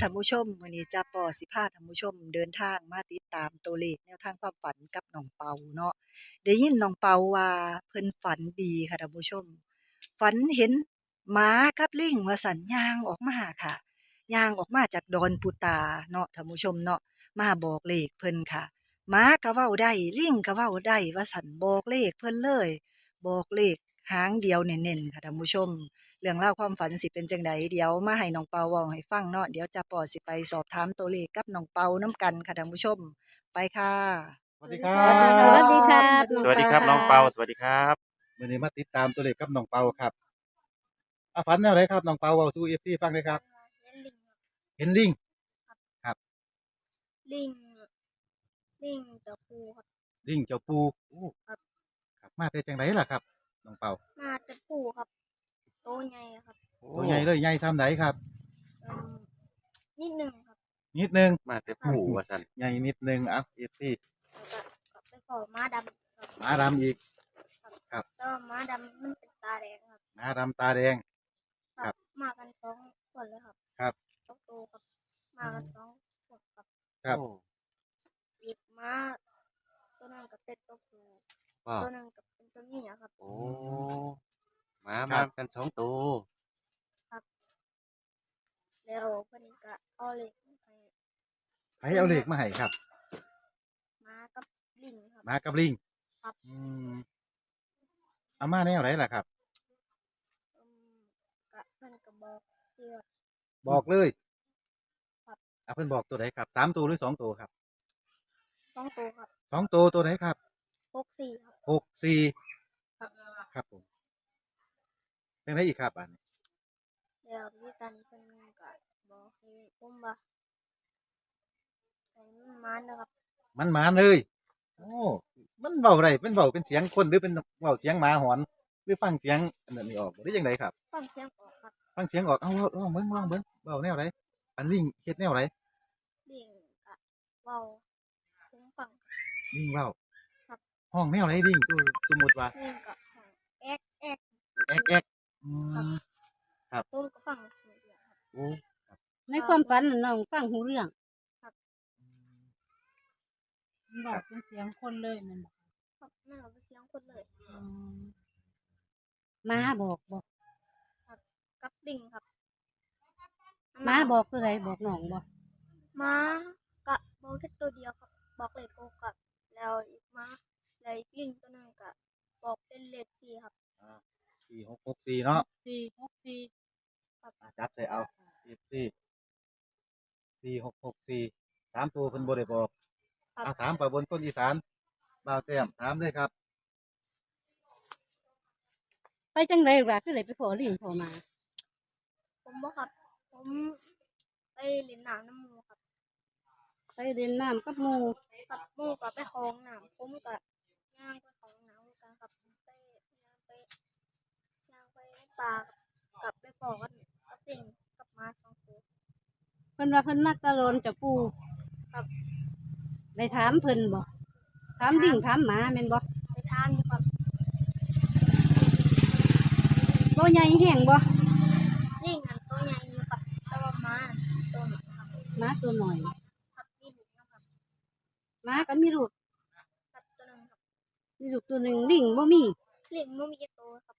ท่านผู้ชมมื้อนี้จ้าปอสิพาท่านผู้ชมเดินทางมาติดตามตัวเลขแนวทางความฝันกับน้องเปาเนาะได้ยินน้องเปาว่าเพิ่นฝันดีค่ะท่านผู้ชม ฝันเห็นหมากับลิงว่าสัญญางออกมาค่ะย่างออกมาจากดอนปูตาเนาะท่านผู้ชมเนาะมาบอกเลขเพิ่นค่ะหมาก็เว้าได้ลิงก็เว้าได้ว่าสันบอกเลขเพิ่นเลย บอกเลขหางเดียวเน้นๆค่ะท่านผู้ชม เรื่องราวความฝันสิเป็นจังใดเดี๋ยวมาให้น้องเปาเว้าให้ฟังเนาะเดี๋ยวจะปอสิไปสอบถามตัวเลขกับน้องเปาน้ำกันค่ะท่านผู้ชม ไปค่ะ สวัสดีครัสวัสดีบครับ สวัสดีครับน้องเปาสวัสดีครับ วันนี้มาติดตามตัวเลขกับน้องเปาครับอาฝันแนวไหนครับน้องเปาเว้าสู่ FC ฟังเลยครับเห็นลิงครับเห็นลิง ลิงลิงเจ้าปูครับ ลิงเจ้าปูโอ้ครับ ครับ มาแต่จังไดล่ะครับน้องเปามาเจ้าปูครับ โตใหญ่ครับตัวใหญ่เลยใหญ่ซ้ำไหนครับ เอิ่มนิดหนึ่งครับนิดนึงมาแต่ผู้ว่าสันใหญ่นิดนึงอะ FC แล้วก็ก็ไปขอม้าดำครับหมาดำอีกครับแล้วม้าดำมันเป็นตาแดงครับหมาดำตาแดง ครับ มากันสองคนเลยครับครับ สองตัวครับ มากันสองคนครับครับ โอ้อีกม้าตัวหนึงก็เป็นตัวผู้ว้าวตัวหนึงก็เป็นตัวเมียครับ โอ้ มาครัมาบ กันสองตัวแล้วเพิ่นก็เอาเหล็กให้ใครเอาเลขมาให้ครับม้ากับลิงครับหมากับลิงครับ อืมเอามาแนวไหนล่ะครับ อืมก็เพิ่นก็บอกเตือบอกเลยครับ อะเพิ่นบอกตัวไหนครับสามตัวหรือสองตัวครับสองตัวครับสองตัวตัวไหนครับ หกสี่ครับ หกสี่ครับ ครับผม เป็นไรอีกครับอันนี้แล้วที่กันเพิ่นก็บอกให้ผมว่าให้มันมันนะครับมันหมาเลย โอ้ มันเบาไรเป็นเบาเป็นเสียงคนหรือเป็นเบาเสียงหมาหอน หรือฟังเสียงอันนั้นนี่ออกหรือยังไงครับ ฟังเสียงออกครับฟังเสียงออก เอ้าลองเบิ้งลองเบิ้งเบาแนวไรอันลิงเฮ็ดแนวไรเลี้ยงก็เว้าผมฟัง ลิงเบาครับ ห้องแนวไรลิงตัวสมมติว่าเลี้ยงก็ฟังแอกแอกแอกแอก อืมผมก็ฟังหูเดียวครับ โอ้ในความฝันน่ะน้องฟังหูเรื่องมันบอกเป็นเสียงคนเลยมันบอกครับนั่นเราเป็นเสียงคนเลยอืมมาบอกบอกกับลิงครับมาบอกตัวใดบอกน้องบอกม้าก็บอกแค่ตัวเดียวครับ บอกเลขโกกับแล้วอีกม้าแล้วอีกลิงตัวหนึงก็บอกเป็นเลขสี่ครับ สี่หกหกสี่เนาะสี่หกสี่จับใส่เอาสี่สี่สี่หกหกสี่สามตัวเพิ่นบ่ได้บอกครับเอาถามไปบนต้นอีสานบ่าวแต้มถามเลยครับ ไปจังไดว่าคือได้ไปขอลิงพอมา ผมบอกครับ ผมไปเล่นน้ำน้ำหมูครับ ไปเรียนน้ำกับหมู่กับหมูกับไปคลองน้ำผมกับย่างไปคลองน้ำกันครับไปย่างไปย่างไปป่ากับไปปอกันกับสิ่งกับม้าสองตัวเพิ่นว่าเพิ่นมักตะโลนจะปูครับได้ถามเพิ่นบ่ถามลิงถามหมาแม่นบ่ไปทานอยู่ครับบ่ใหญ่แห้งบ่ลิงหันตัวใหญ่อยู่ครับแต่ว่าม้าตัวหนึ่งครับหมาตัวหน่อยครับมีลูกนะครับหมาก็มีลูกครับตัวหนึ่งครับมีลูกตัวหนึงลิงบ่มีลิงมันมีกี่ตัวครับ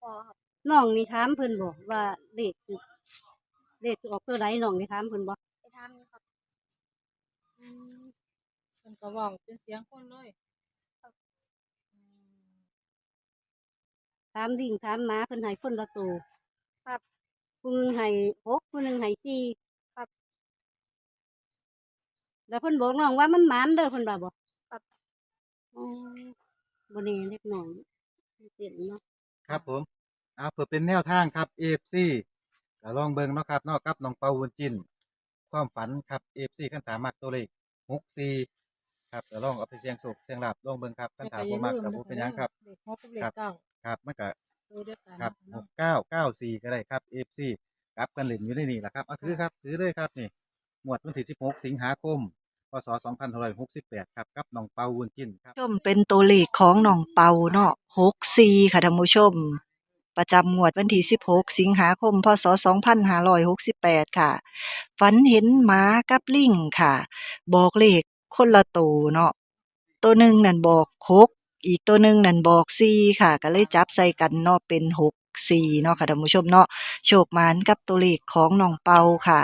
พอครับน้องนี่ถามเพิ่นบ่ว่าเลขสิเลขสิออกตัวใดน้องนี่ถามเพิ่นบ่ไปทานอยู่ครับอืมมันก็บอกเป็นเสียงคนเลยอืมถามลิงถามหมาเพิ่นให้คนละตัวครับผู้หนึงให้หกผู้หนึงให้สี่ครับแล้วเพิ่นบอกน้องว่ามันหมานเด้อเพิ่นว่าบ่ครับ อ๋อบ่แน่เล็กน้อยเต็นเนาะ ครับผมเอาเพื่อเป็นแนวทางครับ AFC ก็ลองเบิ่งเนาะครับเนอกกับน้องเปาวุนจิน ความฝันครับ AFC คันถามมักตัวเลข64ครับก็ลองเอาไปเสี่ยงโชคเสี่ยงลาบลองเบิ่งครับคันถามบ่มักก็บ่เป็นหยังครับ เด็กหกกับเด็กครับเก้าครับมันก็ตัวเดียวกันครับเนาะ6994ก็ได้ครับ AFC กลับกันเล่นอยู่ในนี่แหละครับเอาถือครับถือเลยครับนี่หมวดวันที่16สิงหาคม พศ2568 ครับ กับน้องเปาวุนจินครับ ชมเป็นตัวเลขของน้องเปาเนาะหกสี่ค่ะท่านผู้ชม ประจำงวดวันที่16 สิงหาคม พศ 2568 ค่ะ ฝันเห็นหมากับลิงค่ะ บอกเลขคนละโตวเนาะตัวหนึ่งนั่นบอกหกอีกตัวหนึ่งนั่นบอกสี่ค่ะ ก็เลยจับใส่กันเนาะเป็นหก สี่เนาะค่ะท่านผู้ชมเนาะโชคหมานกับตัวเลขของน้องเปาค่ะ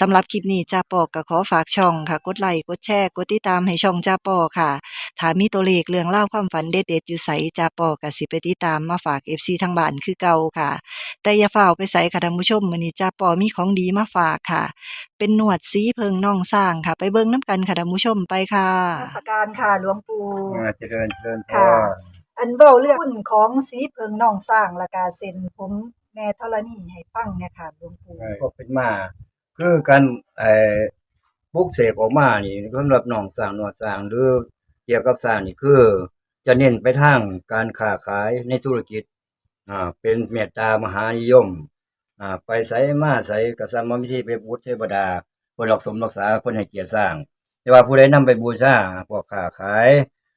สำหรับคลิปนี้จ้าปอก็ขอฝากช่องค่ะ กดไลค์กดแชร์กดติดตามให้ช่องจ้าปอค่ะถ้ามีตัวเลขเรื่องเล่าวความฝันเด็ดๆอยู่ไสจ้าปอก็สิไปติดตามมาฝาก FC ทางบ้านคือเก่าค่ะ แต่อย่าฝ้าวไปใส่ค่ะท่านผู้ชมมื้อนี้จ้าปอมีของดีมาฝากค่ะ เป็นหนวดสีเพิงน่องสร้างค่ะ ไปเบิ่งน้ำกันค่ะท่านผู้ชมไปค่ะสการค่ะหลวงปู่ อ่าเจริญเจริญพค่ะร อันเว้าเรื่องหุ้นของสีเพิงน่องสร้างและกาเซ็นผมแม่ธรณีให้ฟังเนี่ยค่ะหลวงปู่ก็เป็นมา คือการเอ่อปลุกเสกออกมานี่สำหรับหนองสร้างหนวดสร้างหรือเกี่ยวกับสร้างนี่คือ จะเน้นไปทางการค้าขายในธุรกิจอ่าเป็นเมตตามหานิยมอ่าไปใส่มาใส่กระสัมมิธีไปบูชเทวดาคนรักสมรักษาคนให้เกียรติสร้าง แต่ว่าผู้ใดนำไปบูชาพวกค้าขาย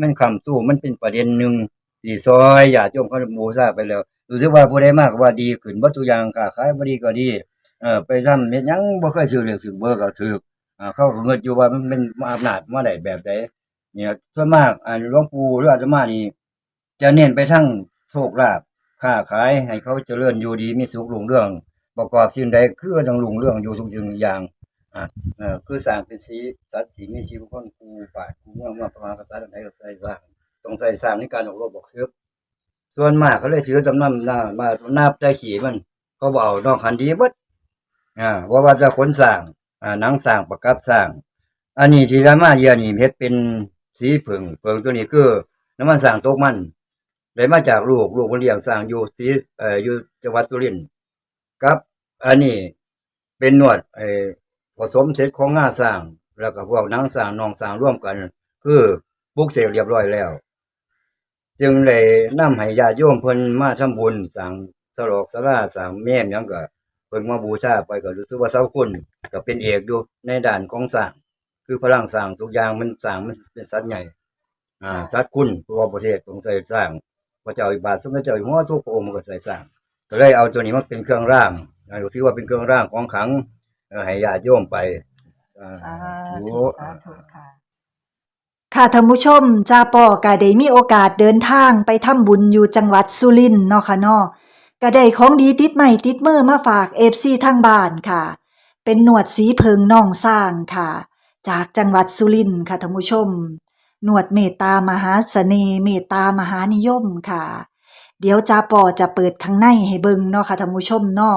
มันคำสู้มันเป็นประเด็นหนึ่งที่ซอยญาติโยมเขาบูชาไปแล้วรู้สึกว่าผู้ใดมากว่าดีขึ้นบ่ทุอย่างค้าขายบ่ดีก็ดีเออไปทำเฮ็ดยังบ่เคยซื้อเลือกซื้อเบอร์ก็ถูกอ่าเขาเงิดอยู่ว่ามันเป็นอำนาจมาได้แบบใดเนี่ยส่วนมากอ่าหลวงปู่หรืออาตมานี่จะเน้นไปทั้งโชคลาภค้าขายให้เขาเจริญอยู่ดีมีสุขรุ่งเรื่อง ประกอบสิ่งใดคือต้องรุ่งเรื่องอยู่ทุกสิ่งอย่าง เออคือสร้างเป็นสีสัตว์สีมีชีวิตคนกูป่ากูเมือมาประมาณภาษาใดก็ใส่สร้างต้องใส่สร้างในการออกรบออกเสือส่วนมากเขาเลยถือจำนำหน้ามานับได้ขี่มัน เขาบเอกนอกคันดีบดอ่าว่าว่าจะขนสร้างอ่าหนังสร้างประกับสร้าง อันนี้ที่รามาเยียนี่เฮ็ดเป็นสีผึ่งผึ่งตัวนี้คือน้ำมันสร้างตกมันได้มาจากลูกลูกคนเลี้ยงสร้างอยู่สีเอ่ออยู่จังหวัดสุรินทร์ครับ อันนี้เป็นนวดไอ ผสมเสร็จของงาสร้าง แล้วก็พวกนังสร้างนองสร้างร่วมกัน คือปลุกเสกเรียบร้อยแล้ว จึงเลยนำให้ญาติโยมเพิ่นมาทำบุญสร้างสลอกสลาสร้างแม่ยังก็เพิ่งมาบูชาไปก็รู้สึกว่าเสาคุณก็เป็นเอกอยู่ในด่านของสร้าง คือพลังสร้างทุกอย่างมันสร้างมันเป็นสัตว์ใหญ่ อ่าสัตว์คุณเพระว่าประเทศต้องใส่สร้างพระเจ้าอิบาสมเด็จเจ้าอยู่หัวทุกพระองค์ก็ใส่สร้างก็เลยเอาตัวนี้มาเป็นเครื่องร่างอ่าถือว่าเป็นเครื่องร่างของขัง ให้ญาติโยมไปอ่าสาธุธุสาธุค่ะค่ะท่านผู้ชมจ้าปอก็ได้มีโอกาสเดินทางไปทำบุญอยู่จังหวัดสุรินทร์เนาะค่ะเนาะก็ได้ของดีติดใหม่ติดมือมาฝาก FC ทางบ้านค่ะ เป็นหนวดสีเพิงน่องสร้างค่ะ จากจังหวัดสุรินทร์ค่ะท่านผู้ชม หนวดเมตตามหาเสน่ห์เมตตามหานิยมค่ะ เดี๋ยวจ้าปอจะเปิดข้างในให้เบิ่งเนาะค่ะท่านผู้ชมเนาะ